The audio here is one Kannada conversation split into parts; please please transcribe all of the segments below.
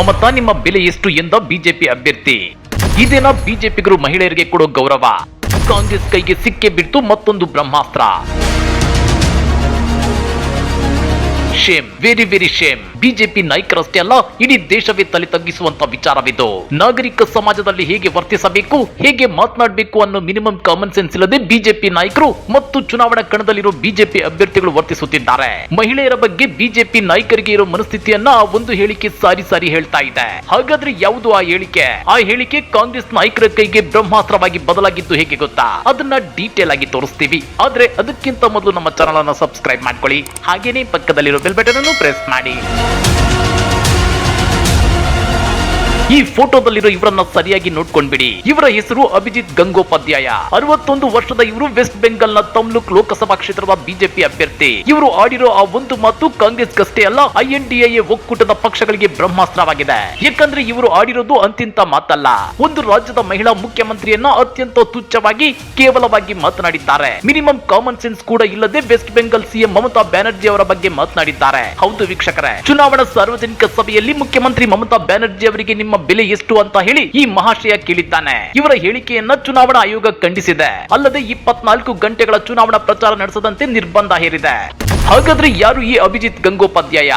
ಮಮತಾ, ನಿಮ್ಮ ಬೆಲೆ ಎಷ್ಟು ಎಂದ ಬಿಜೆಪಿ ಅಭ್ಯರ್ಥಿ? ಇದೇನ ಬಿಜೆಪಿಗರು ಮಹಿಳೆಯರಿಗೆ ಕೊಡೋ ಗೌರವ. ಕಾಂಗ್ರೆಸ್ ಕೈಗೆ ಸಿಕ್ಕೇ ಬಿಡ್ತು ಮತ್ತೊಂದು ಬ್ರಹ್ಮಾಸ್ತ್ರ. Shame very very shame BJP ನಾಯಕರಷ್ಟೇ ಅಲ್ಲ ಇಡೀ ದೇಶವೇ ತಲೆ ತಗ್ಗಿಸುವಂತ ವಿಚಾರವಿದು. ನಾಗರಿಕ ಸಮಾಜದಲ್ಲಿ ಹೇಗೆ ವರ್ತಿಸಬೇಕು, ಹೇಗೆ ಮಾತನಾಡಬೇಕು ಅನ್ನೋ ಮಿನಿಮಮ್ ಕಾಮನ್ ಸೆನ್ಸ್ ಇಲ್ಲದೆ ಬಿಜೆಪಿ ನಾಯಕರು ಮತ್ತು ಚುನಾವಣಾ ಕಣದಲ್ಲಿರೋ ಬಿಜೆಪಿ ಅಭ್ಯರ್ಥಿಗಳು ವರ್ತಿಸುತ್ತಿದ್ದಾರೆ. ಮಹಿಳೆಯರ ಬಗ್ಗೆ ಬಿಜೆಪಿ ನಾಯಕರಿಗೆ ಇರೋ ಮನಸ್ಥಿತಿಯನ್ನ ಒಂದು ಹೇಳಿಕೆ ಸಾರಿ ಸಾರಿ ಹೇಳ್ತಾ ಇದೆ. ಹಾಗಾದ್ರೆ ಯಾವುದು ಆ ಹೇಳಿಕೆ? ಆ ಹೇಳಿಕೆ ಕಾಂಗ್ರೆಸ್ ನಾಯಕರ ಕೈಗೆ ಬ್ರಹ್ಮಾಸ್ತ್ರವಾಗಿ ಬದಲಾಗಿದ್ದು ಹೇಗೆ ಗೊತ್ತಾ? ಅದನ್ನ ಡೀಟೇಲ್ ಆಗಿ ತೋರಿಸ್ತೀವಿ. ಆದ್ರೆ ಅದಕ್ಕಿಂತ ಮೊದಲು ನಮ್ಮ ಚಾನಲ್ ಅನ್ನ ಸಬ್ಸ್ಕ್ರೈಬ್ ಮಾಡ್ಕೊಳ್ಳಿ. ಹಾಗೇನೆ ಪಕ್ಕದಲ್ಲಿರೋ ಬೆಲ್ ಬಟನ್ ಅನ್ನು ಪ್ರೆಸ್ ಮಾಡಿ. ಈ ಫೋಟೋದಲ್ಲಿರೋ ಇವರನ್ನ ಸರಿಯಾಗಿ ನೋಡ್ಕೊಂಡ್ಬಿಡಿ. ಇವರ ಹೆಸರು ಅಭಿಜಿತ್ ಗಂಗೋಪಾಧ್ಯಾಯ. ಅರವತ್ತೊಂದು ವರ್ಷದ ಇವರು ವೆಸ್ಟ್ ಬೆಂಗಾಲ್ನ ತಮ್ಲುಕ್ ಲೋಕಸಭಾ ಕ್ಷೇತ್ರದ ಬಿಜೆಪಿ ಅಭ್ಯರ್ಥಿ. ಇವರು ಆಡಿರೋ ಆ ಒಂದು ಮಾತು ಕಾಂಗ್ರೆಸ್ಗಷ್ಟೇ ಅಲ್ಲ ಐಎನ್ಡಿಎ ಒಕ್ಕೂಟದ ಪಕ್ಷಗಳಿಗೆ ಬ್ರಹ್ಮಾಸ್ತ್ರವಾಗಿದೆ. ಯಾಕಂದ್ರೆ ಇವರು ಆಡಿರೋದು ಅಂತಿಂತ ಮಾತಲ್ಲ. ಒಂದು ರಾಜ್ಯದ ಮಹಿಳಾ ಮುಖ್ಯಮಂತ್ರಿಯನ್ನ ಅತ್ಯಂತ ತುಚ್ಛವಾಗಿ, ಕೇವಲವಾಗಿ ಮಾತನಾಡಿದ್ದಾರೆ. ಮಿನಿಮಮ್ ಕಾಮನ್ ಸೆನ್ಸ್ ಕೂಡ ಇಲ್ಲದೆ ವೆಸ್ಟ್ ಬೆಂಗಾಲ್ ಸಿಎಂ ಮಮತಾ ಬ್ಯಾನರ್ಜಿ ಅವರ ಬಗ್ಗೆ ಮಾತನಾಡಿದ್ದಾರೆ. ಹೌದು ವೀಕ್ಷಕರೇ, ಚುನಾವಣಾ ಸಾರ್ವಜನಿಕ ಸಭೆಯಲ್ಲಿ ಮುಖ್ಯಮಂತ್ರಿ ಮಮತಾ ಬ್ಯಾನರ್ಜಿ ಅವರಿಗೆ ನಿಮ್ಮ ಬೆಲೆ ಎಷ್ಟು ಅಂತ ಹೇಳಿ ಈ ಮಹಾಶಯ ಕೇಳಿದ್ದಾನೆ. ಇವರ ಹೇಳಿಕೆಯನ್ನ ಚುನಾವಣಾ ಆಯೋಗ ಖಂಡಿಸಿದೆ. ಅಲ್ಲದೆ ಇಪ್ಪತ್ನಾಲ್ಕು ಗಂಟೆಗಳ ಚುನಾವಣಾ ಪ್ರಚಾರ ನಡೆಸದಂತೆ ನಿರ್ಬಂಧ ಹೇರಿದೆ. ಹಾಗಾದ್ರೆ ಯಾರು ಈ ಅಭಿಜಿತ್ ಗಂಗೋಪಾಧ್ಯಾಯ?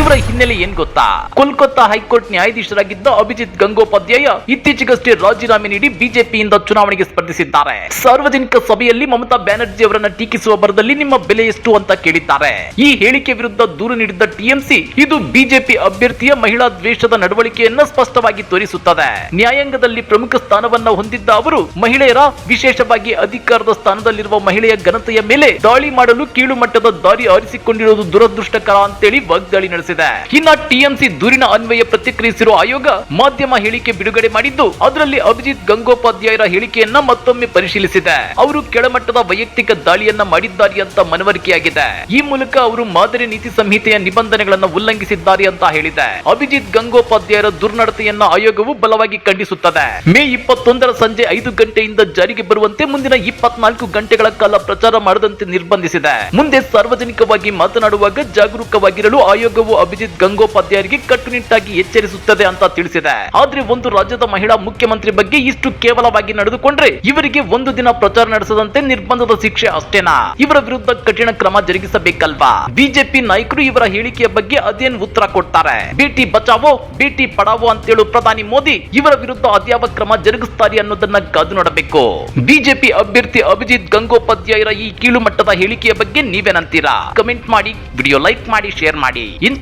ಇವರ ಹಿನ್ನೆಲೆ ಏನ್ ಗೊತ್ತಾ? ಕೋಲ್ಕತ್ತಾ ಹೈಕೋರ್ಟ್ ನ್ಯಾಯಾಧೀಶರಾಗಿದ್ದ ಅಭಿಜಿತ್ ಗಂಗೋಪಾಧ್ಯಾಯ ಇತ್ತೀಚೆಗಷ್ಟೇ ರಾಜೀನಾಮೆ ನೀಡಿ ಬಿಜೆಪಿಯಿಂದ ಚುನಾವಣೆಗೆ ಸ್ಪರ್ಧಿಸಿದ್ದಾರೆ. ಸಾರ್ವಜನಿಕ ಸಭೆಯಲ್ಲಿ ಮಮತಾ ಬ್ಯಾನರ್ಜಿ ಅವರನ್ನ ಟೀಕಿಸುವ ಬರದಲ್ಲಿ ನಿಮ್ಮ ಬೆಲೆ ಎಷ್ಟು ಅಂತ ಕೇಳಿದ್ದಾರೆ. ಈ ಹೇಳಿಕೆ ವಿರುದ್ಧ ದೂರು ನೀಡಿದ್ದ ಟಿಎಂಸಿ, ಇದು ಬಿಜೆಪಿ ಅಭ್ಯರ್ಥಿಯ ಮಹಿಳಾ ದ್ವೇಷದ ನಡವಳಿಕೆಯನ್ನ ಸ್ಪಷ್ಟವಾಗಿ ತೋರಿಸುತ್ತದೆ. ನ್ಯಾಯಾಂಗದಲ್ಲಿ ಪ್ರಮುಖ ಸ್ಥಾನವನ್ನ ಹೊಂದಿದ್ದ ಅವರು, ಮಹಿಳೆಯರ ವಿಶೇಷವಾಗಿ ಅಧಿಕಾರದ ಸ್ಥಾನದಲ್ಲಿರುವ ಮಹಿಳೆಯ ಘನತೆಯ ಮೇಲೆ ದಾಳಿ ಮಾಡಲು ಕೀಳು ಮಟ್ಟದ ದಾರಿ ಆರಿಸಿಕೊಂಡಿರುವುದು ದುರದೃಷ್ಟಕರ ಅಂತೇಳಿ ವಾಗ್ದಾಳಿ ನಡೆಸಿದೆ ಇನ್ನ ಟಿಎಂಸಿ ದೂರಿನ ಅನ್ವಯ ಪ್ರತಿಕ್ರಿಯಿಸಿರುವ ಆಯೋಗ ಮಾಧ್ಯಮ ಹೇಳಿಕೆ ಬಿಡುಗಡೆ ಮಾಡಿದ್ದು, ಅದರಲ್ಲಿ ಅಭಿಜಿತ್ ಗಂಗೋಪಾಧ್ಯಾಯರ ಹೇಳಿಕೆಯನ್ನ ಮತ್ತೊಮ್ಮೆ ಪರಿಶೀಲಿಸಿದೆ. ಅವರು ಕೆಳಮಟ್ಟದ ವೈಯಕ್ತಿಕ ದಾಳಿಯನ್ನ ಮಾಡಿದ್ದಾರೆ ಅಂತ ಮನವರಿಕೆಯಾಗಿದೆ. ಈ ಮೂಲಕ ಅವರು ಮಾದರಿ ನೀತಿ ಸಂಹಿತೆಯ ನಿಬಂಧನೆಗಳನ್ನು ಉಲ್ಲಂಘಿಸಿದ್ದಾರೆ ಅಂತ ಹೇಳಿದೆ. ಅಭಿಜಿತ್ ಗಂಗೋಪಾಧ್ಯಾಯರ ದುರ್ನಡತೆಯನ್ನ ಆಯೋಗವು ಬಲವಾಗಿ ಖಂಡಿಸುತ್ತದೆ. ಮೇ ಇಪ್ಪತ್ತೊಂದರ ಸಂಜೆ ಐದು ಗಂಟೆಯಿಂದ ಜಾರಿಗೆ ಬರುವಂತೆ ಮುಂದಿನ ಇಪ್ಪತ್ನಾಲ್ಕು ಗಂಟೆಗಳ ಕಾಲ ಪ್ರಚಾರ ಮಾಡದಂತೆ ನಿರ್ಬಂಧಿಸಿದೆ. ಮುಂದೆ ಸಾರ್ವಜನಿಕವಾಗಿ ಮಾತನಾಡುವಾಗ ಜಾಗರೂಕವಾಗಿರಲು ಆಯೋಗವು ಅಭಿಜಿತ್ ಗಂಗೋಪಾಧ್ಯಾಯರಿಗೆ ಕಟ್ಟುನಿಟ್ಟಾಗಿ ಎಚ್ಚರಿಸುತ್ತದೆ ಅಂತ ತಿಳಿಸಿದೆ. ಆದ್ರೆ ಒಂದು ರಾಜ್ಯದ ಮಹಿಳಾ ಮುಖ್ಯಮಂತ್ರಿ ಬಗ್ಗೆ ಇಷ್ಟು ಕೇವಲವಾಗಿ ನಡೆದುಕೊಂಡ್ರೆ ಇವರಿಗೆ ಒಂದು ದಿನ ಪ್ರಚಾರ ನಡೆಸದಂತೆ ನಿರ್ಬಂಧದ ಶಿಕ್ಷೆ ಅಷ್ಟೇನಾ? ಇವರ ವಿರುದ್ಧ ಕಠಿಣ ಕ್ರಮ ಜರುಗಿಸಬೇಕಲ್ವಾ? ಬಿಜೆಪಿ ನಾಯಕರು ಇವರ ಹೇಳಿಕೆಯ ಬಗ್ಗೆ ಅದೇನ್ ಉತ್ತರ ಕೊಡ್ತಾರೆ? ಬೇಟಿ ಬಚಾವೋ, ಬೇಟಿ ಪಡಾವೋ ಅಂತೇಳು ಪ್ರಧಾನಿ ಮೋದಿ ಇವರ ವಿರುದ್ಧ ಅದ್ಯಾವ ಕ್ರಮ ಜರುಗಿಸ್ತಾರೆ ಅನ್ನೋದನ್ನ ಕಾದು ನೋಡಬೇಕು. ಬಿಜೆಪಿ ಅಭ್ಯರ್ಥಿ ಅಭಿಜಿತ್ ಗಂಗೋಪಾಧ್ಯಾಯರ ಈ ಕೀಳು ಮಟ್ಟದ ಹೇಳಿಕೆಯ ಬಗ್ಗೆ ನೀವೇನಂತೀರಾ? ಕಮೆಂಟ್ ಮಾಡಿ, ವಿಡಿಯೋ ಲೈಕ್ ಮಾಡಿ, ಶೇರ್ ಮಾಡಿ. ಇಂಥ